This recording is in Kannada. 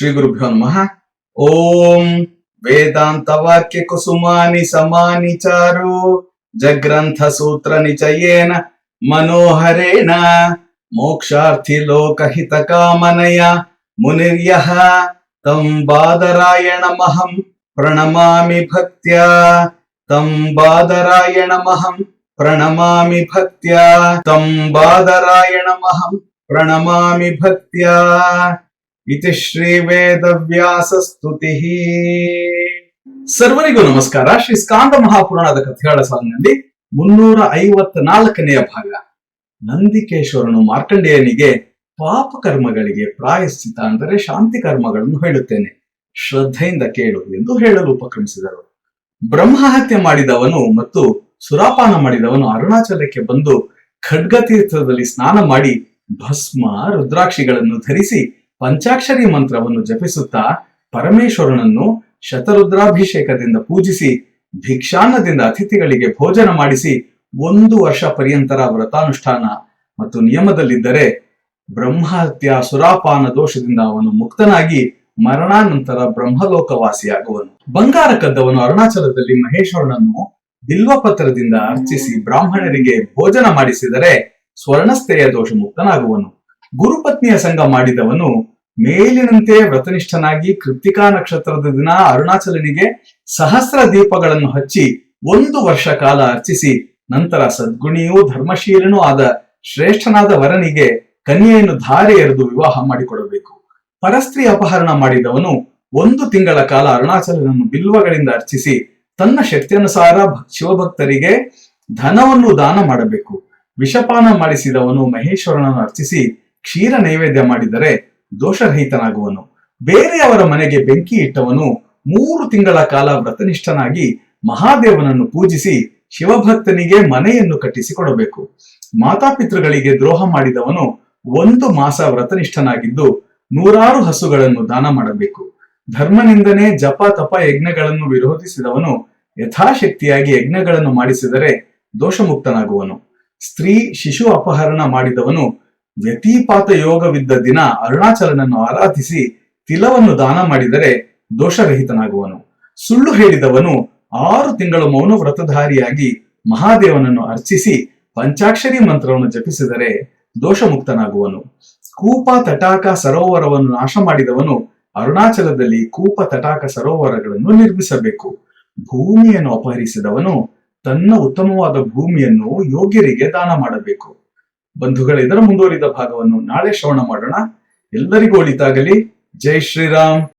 श्रीगुरुभ्यो नमः. ॐ वेदान्तवाक्यकुसुमानि समानि चारु जग्रन्थसूत्रनिचयेन मनोहरेण मोक्षार्थिलोकहितकामनया मुनिर्यः तं बादरायणमहं प्रणमामि भक्त्या तं बादरायणमहं प्रणमामि भक्त्या तं बादरायणमहं प्रणमामि भक्त्या। ಇತಿ ಶ್ರೀ ವೇದವ್ಯಾಸ ಸ್ತುತಿ ಸರ್ವರಿಗೂ ನಮಸ್ಕಾರ. ಶ್ರೀ ಸ್ಕಾಂದ ಮಹಾಪುರಾಣದ ಕಥೆಗಳ ಸಾಲಿನಲ್ಲಿ ಮುನ್ನೂರ ಐವತ್ನಾಲ್ಕನೆಯ ಭಾಗ. ನಂದಿಕೇಶ್ವರನು ಮಾರ್ಕಂಡೇಯನಿಗೆ ಪಾಪ ಕರ್ಮಗಳಿಗೆ ಪ್ರಾಯಶ್ಚಿತ ಅಂದರೆ ಶಾಂತಿ ಕರ್ಮಗಳನ್ನು ಹೇಳುತ್ತೇನೆ. ಶ್ರದ್ಧೆಯಿಂದ ಕೇಳು ಎಂದು ಹೇಳಲು ಉಪಕ್ರಮಿಸಿದರು. ಬ್ರಹ್ಮಹತ್ಯೆ ಮಾಡಿದವನು ಮತ್ತು ಸುರಾಪಾನ ಮಾಡಿದವನು ಅರುಣಾಚಲಕ್ಕೆ ಬಂದು ಖಡ್ಗತೀರ್ಥದಲ್ಲಿ ಸ್ನಾನ ಮಾಡಿ ಭಸ್ಮ, ರುದ್ರಾಕ್ಷಿಗಳನ್ನು ಧರಿಸಿ ಪಂಚಾಕ್ಷರಿ ಮಂತ್ರವನ್ನು ಜಪಿಸುತ್ತಾ ಪರಮೇಶ್ವರನನ್ನು ಶತರುದ್ರಾಭಿಷೇಕದಿಂದ ಪೂಜಿಸಿ, ಭಿಕ್ಷಾನ್ನದಿಂದ ಅತಿಥಿಗಳಿಗೆ ಭೋಜನ ಮಾಡಿಸಿ ಒಂದು ವರ್ಷ ಪರ್ಯಂತರ ವ್ರತಾನುಷ್ಠಾನ ಮತ್ತು ನಿಯಮದಲ್ಲಿದ್ದರೆ ಬ್ರಹ್ಮಹತ್ಯ ಸುರಾಪಾನ ದೋಷದಿಂದ ಅವನು ಮುಕ್ತನಾಗಿ ಮರಣಾನಂತರ ಬ್ರಹ್ಮಲೋಕವಾಸಿಯಾಗುವನು. ಬಂಗಾರ ಕದ್ದವನು ಅರುಣಾಚಲದಲ್ಲಿ ಮಹೇಶ್ವರನನ್ನು ಬಿಲ್ವಪತ್ರದಿಂದ ಅರ್ಚಿಸಿ ಬ್ರಾಹ್ಮಣರಿಗೆ ಭೋಜನ ಮಾಡಿಸಿದರೆ ಸ್ವರ್ಣಸ್ಥೆಯ ದೋಷ ಮುಕ್ತನಾಗುವನು. ಗುರುಪತ್ನಿಯ ಸಂಘ ಮಾಡಿದವನು ಮೇಲಿನಂತೆ ವ್ರತನಿಷ್ಠನಾಗಿ ಕೃತಿಕಾ ನಕ್ಷತ್ರದ ದಿನ ಅರುಣಾಚಲನಿಗೆ ಸಹಸ್ರ ದೀಪಗಳನ್ನು ಹಚ್ಚಿ ಒಂದು ವರ್ಷ ಕಾಲ ಅರ್ಚಿಸಿ ನಂತರ ಸದ್ಗುಣಿಯೂ ಧರ್ಮಶೀಲನೂ ಆದ ಶ್ರೇಷ್ಠನಾದ ವರನಿಗೆ ಕನ್ಯೆಯನ್ನು ಧಾರೆ ಎರೆದು ವಿವಾಹ ಮಾಡಿಕೊಡಬೇಕು. ಪರಸ್ತ್ರೀ ಅಪಹರಣ ಮಾಡಿದವನು ಒಂದು ತಿಂಗಳ ಕಾಲ ಅರುಣಾಚಲನನ್ನು ಬಿಲ್ವಗಳಿಂದ ಅರ್ಚಿಸಿ ತನ್ನ ಶಕ್ತಿಯನುಸಾರ ಭಕ್- ಶಿವಭಕ್ತರಿಗೆ ಧನವನ್ನು ದಾನ ಮಾಡಬೇಕು. ವಿಷಪಾನ ಮಾಡಿಸಿದವನು ಮಹೇಶ್ವರನನ್ನು ಅರ್ಚಿಸಿ ಕ್ಷೀರ ನೈವೇದ್ಯ ಮಾಡಿದರೆ ದೋಷರಹಿತನಾಗುವನು. ಬೇರೆಯವರ ಮನೆಗೆ ಬೆಂಕಿ ಇಟ್ಟವನು ಮೂರು ತಿಂಗಳ ಕಾಲ ವ್ರತನಿಷ್ಠನಾಗಿ ಮಹಾದೇವನನ್ನು ಪೂಜಿಸಿ ಶಿವಭಕ್ತನಿಗೆ ಮನೆಯನ್ನು ಕಟ್ಟಿಸಿಕೊಡಬೇಕು. ಮಾತಾಪಿತೃಗಳಿಗೆ ದ್ರೋಹ ಮಾಡಿದವನು ಒಂದು ಮಾಸ ವ್ರತನಿಷ್ಠನಾಗಿದ್ದು ನೂರಾರು ಹಸುಗಳನ್ನು ದಾನ ಮಾಡಬೇಕು. ಧರ್ಮನಿಂದನೆ ಜಪ ತಪ ಯಜ್ಞಗಳನ್ನು ವಿರೋಧಿಸಿದವನು ಯಥಾಶಕ್ತಿಯಾಗಿ ಯಜ್ಞಗಳನ್ನು ಮಾಡಿಸಿದರೆ ದೋಷಮುಕ್ತನಾಗುವನು. ಸ್ತ್ರೀ ಶಿಶು ಅಪಹರಣ ಮಾಡಿದವನು ವ್ಯತಿಪಾತ ಯೋಗವಿದ್ದ ದಿನ ಅರುಣಾಚಲನನ್ನು ಆರಾಧಿಸಿ ತಿಲವನ್ನು ದಾನ ಮಾಡಿದರೆ ದೋಷರಹಿತನಾಗುವನು. ಸುಳ್ಳು ಹೇಳಿದವನು ಆರು ತಿಂಗಳು ಮೌನ ವ್ರತಧಾರಿಯಾಗಿ ಮಹಾದೇವನನ್ನು ಅರ್ಚಿಸಿ ಪಂಚಾಕ್ಷರಿ ಮಂತ್ರವನ್ನು ಜಪಿಸಿದರೆ ದೋಷಮುಕ್ತನಾಗುವನು. ಕೂಪ ತಟಾಕ ಸರೋವರವನ್ನು ನಾಶ ಮಾಡಿದವನು ಅರುಣಾಚಲದಲ್ಲಿ ಕೂಪ ತಟಾಕ ಸರೋವರಗಳನ್ನು ನಿರ್ಮಿಸಬೇಕು. ಭೂಮಿಯನ್ನು ಅಪಹರಿಸಿದವನು ತನ್ನ ಉತ್ತಮವಾದ ಭೂಮಿಯನ್ನು ಯೋಗ್ಯರಿಗೆ ದಾನ ಮಾಡಬೇಕು. ಬಂಧುಗಳೇ ಇದರ ಮುಂದುವರಿದ ಭಾಗವನ್ನು ನಾಳೆ ಶ್ರವಣ ಮಾಡೋಣ. ಎಲ್ಲರಿಗೂ ಒಳಿತಾಗಲಿ. ಜೈ ಶ್ರೀರಾಮ್.